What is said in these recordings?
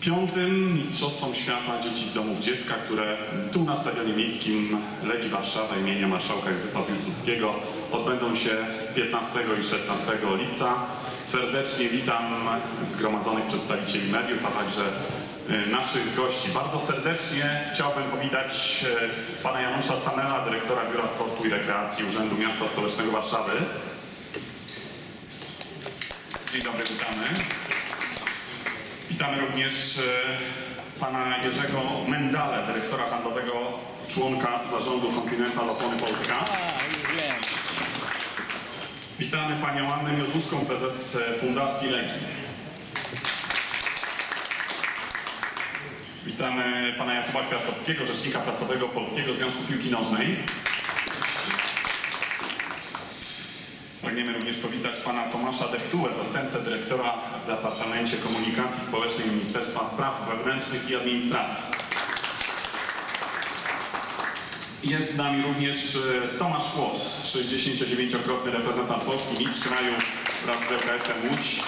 piątym Mistrzostwom Świata Dzieci z Domów Dziecka, które tu na Stadionie Miejskim Legii Warszawa imienia marszałka Józefa Piłsudskiego odbędą się 15 i 16 lipca. Serdecznie witam zgromadzonych przedstawicieli mediów, a także e, naszych gości. Bardzo serdecznie chciałbym powitać e, pana Janusza Samela, dyrektora Biura Sportu i Rekreacji Urzędu Miasta Stołecznego Warszawy. Dzień dobry, witamy. Witamy również e, pana Jerzego Mendale, dyrektora handlowego, członka zarządu Continental Opony Polska. Witamy panią Annę Mioduską, prezes e, Fundacji Legii. Witamy pana Jakuba Kwiatkowskiego, rzecznika prasowego Polskiego Związku Piłki Nożnej. Pragniemy również powitać pana Tomasza Dechtułę, zastępcę dyrektora w Departamencie Komunikacji Społecznej Ministerstwa Spraw Wewnętrznych i Administracji. Jest z nami również e, Tomasz Kłos, 69-krotny reprezentant Polski, mistrz kraju wraz z LKS-em Łódź.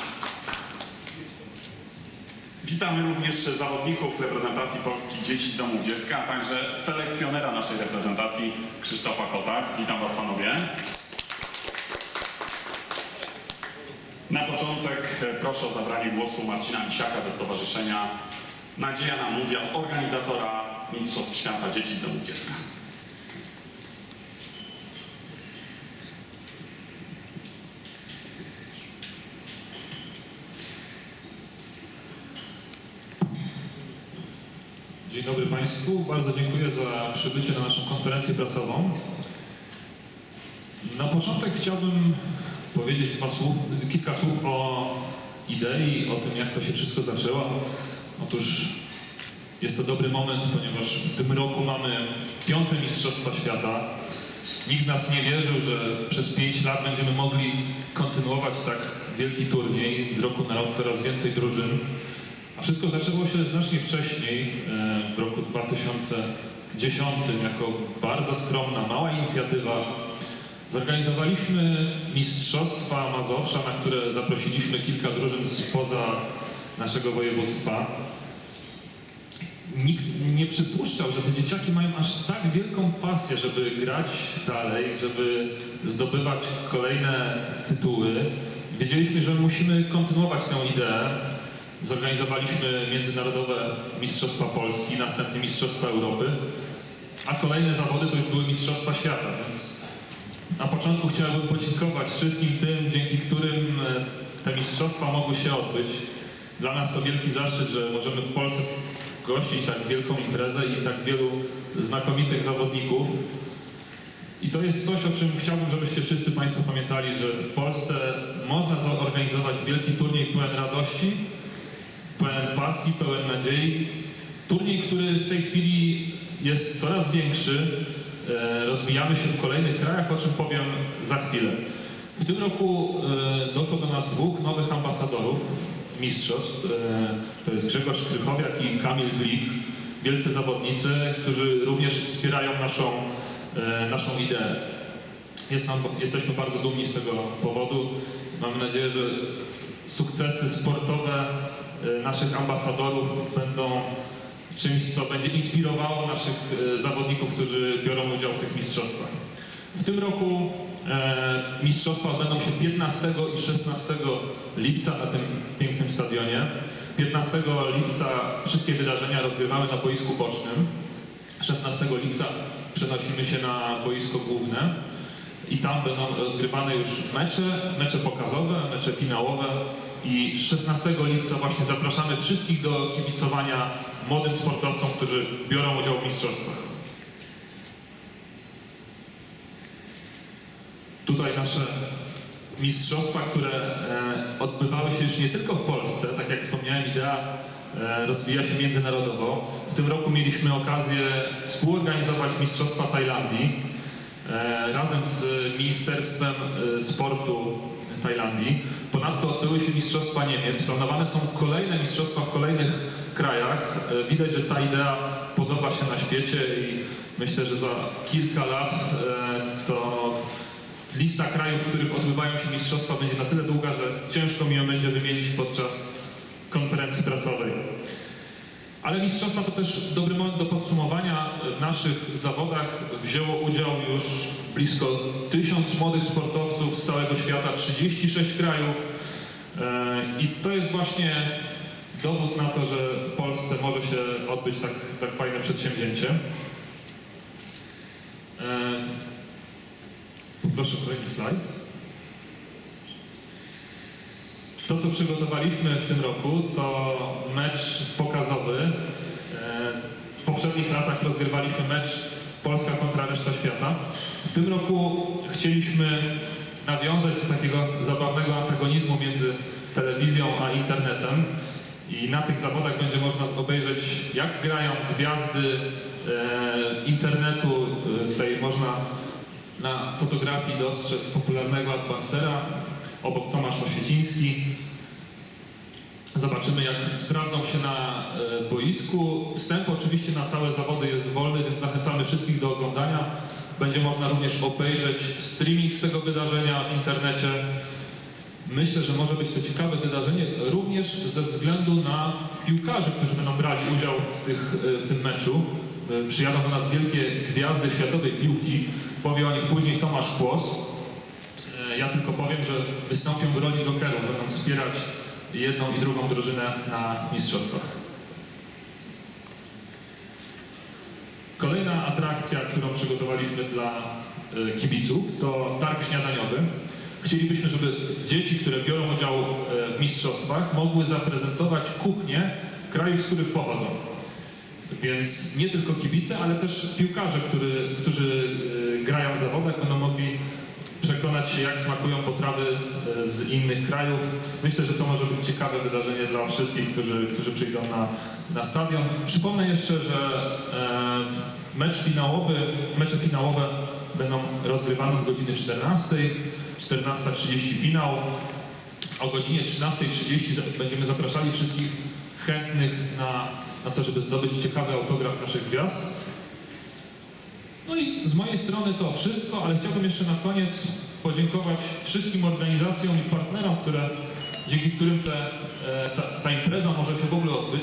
Witamy również zawodników reprezentacji Polski Dzieci z Domów Dziecka, a także selekcjonera naszej reprezentacji Krzysztofa Kota. Witam Was panowie. Na początek e, proszę o zabranie głosu Marcina Misiaka ze Stowarzyszenia Nadzieja na Mundial, organizatora Mistrzostw Świata Dzieci z Domów Dziecka. Dzień dobry Państwu. Bardzo dziękuję za przybycie na naszą konferencję prasową. Na początek chciałbym powiedzieć dwa słów, kilka słów o idei, o tym jak to się wszystko zaczęło. Otóż jest to dobry moment, ponieważ w tym roku mamy piąte Mistrzostwa Świata. Nikt z nas nie wierzył, że przez pięć lat będziemy mogli kontynuować tak wielki turniej, z roku na rok coraz więcej drużyn. A wszystko zaczęło się znacznie wcześniej, e, w roku 2010, jako bardzo skromna, mała inicjatywa. Zorganizowaliśmy Mistrzostwa Mazowsza, na które zaprosiliśmy kilka drużyn spoza naszego województwa. Nikt nie przypuszczał, że te dzieciaki mają aż tak wielką pasję, żeby grać dalej, żeby zdobywać kolejne tytuły. Wiedzieliśmy, że musimy kontynuować tę ideę. Zorganizowaliśmy międzynarodowe Mistrzostwa Polski, następnie Mistrzostwa Europy, a kolejne zawody to już były Mistrzostwa Świata, więc na początku chciałbym podziękować wszystkim tym, dzięki którym e, te mistrzostwa mogły się odbyć. Dla nas to wielki zaszczyt, że możemy w Polsce gościć tak wielką imprezę i tak wielu znakomitych zawodników. I to jest coś, o czym chciałbym, żebyście wszyscy Państwo pamiętali, że w Polsce można zorganizować wielki turniej pełen radości, pełen pasji, pełen nadziei. Turniej, który w tej chwili jest coraz większy. E, Rozwijamy się w kolejnych krajach, o czym powiem za chwilę. W tym roku e, doszło do nas dwóch nowych ambasadorów mistrzostw. E, To jest Grzegorz Krychowiak i Kamil Glik, wielcy zawodnicy, którzy również wspierają naszą, naszą ideę. Jest nam, jesteśmy bardzo dumni z tego powodu. Mamy nadzieję, że sukcesy sportowe naszych ambasadorów będą czymś, co będzie inspirowało naszych e, zawodników, którzy biorą udział w tych mistrzostwach. W tym roku e, mistrzostwa odbędą się 15 i 16 lipca na tym pięknym stadionie. 15 lipca wszystkie wydarzenia rozgrywamy na boisku bocznym. 16 lipca przenosimy się na boisko główne i tam będą rozgrywane już mecze, mecze pokazowe, mecze finałowe i 16 lipca właśnie zapraszamy wszystkich do kibicowania młodym sportowcom, którzy biorą udział w mistrzostwach. Tutaj nasze mistrzostwa, które e, odbywały się już nie tylko w Polsce, tak jak wspomniałem, idea e, rozwija się międzynarodowo. W tym roku mieliśmy okazję współorganizować Mistrzostwa Tajlandii e, razem z Ministerstwem Sportu Tajlandii. Ponadto odbyły się Mistrzostwa Niemiec. Planowane są kolejne mistrzostwa w kolejnych krajach. E, Widać, że ta idea podoba się na świecie i myślę, że za kilka lat e, to lista krajów, w których odbywają się mistrzostwa będzie na tyle długa, że ciężko mi ją będzie wymienić podczas konferencji prasowej. Ale mistrzostwa to też dobry moment do podsumowania. W naszych zawodach wzięło udział już blisko tysiąc młodych sportowców z całego świata, 36 krajów. E, I to jest właśnie dowód na to, że w Polsce może się odbyć tak, tak fajne przedsięwzięcie. E, Poproszę kolejny slajd. To, co przygotowaliśmy w tym roku, to mecz pokazowy. E, W poprzednich latach rozgrywaliśmy mecz Polska kontra reszta świata. W tym roku chcieliśmy nawiązać do takiego zabawnego antagonizmu między telewizją a internetem. I na tych zawodach będzie można obejrzeć, jak grają gwiazdy e, internetu. E, Tutaj można na fotografii dostrzec popularnego Adbustera, obok Tomasz Oświeciński. Zobaczymy, jak sprawdzą się na e, boisku. Wstęp oczywiście na całe zawody jest wolny, więc zachęcamy wszystkich do oglądania. Będzie można również obejrzeć streaming z tego wydarzenia w internecie. Myślę, że może być to ciekawe wydarzenie również ze względu na piłkarzy, którzy będą brali udział w, tych, e, w tym meczu. E, Przyjadą do nas wielkie gwiazdy światowej piłki. Powie o nich później Tomasz Kłos. Ja tylko powiem, że wystąpią w roli jokerów, będą wspierać jedną i drugą drużynę na mistrzostwach. Kolejna atrakcja, którą przygotowaliśmy dla e, kibiców, to targ śniadaniowy. Chcielibyśmy, żeby dzieci, które biorą udział e, w mistrzostwach, mogły zaprezentować kuchnię krajów, z których pochodzą. Więc nie tylko kibice, ale też piłkarze, który, którzy e, grają w zawodach, będą mogli przekonać się, jak smakują potrawy e, z innych krajów. Myślę, że to może być ciekawe wydarzenie dla wszystkich, którzy, którzy przyjdą na, na stadion. Przypomnę jeszcze, że e, mecz finałowy, mecze finałowe będą rozgrywane od godziny 14, 14.30 finał. O godzinie 13.30 za- będziemy zapraszali wszystkich chętnych na, na to, żeby zdobyć ciekawy autograf naszych gwiazd. No i z mojej strony to wszystko, ale chciałbym jeszcze na koniec podziękować wszystkim organizacjom i partnerom, które, dzięki którym te, e, ta, ta impreza może się w ogóle odbyć.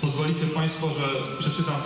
Pozwolicie Państwo, że przeczytam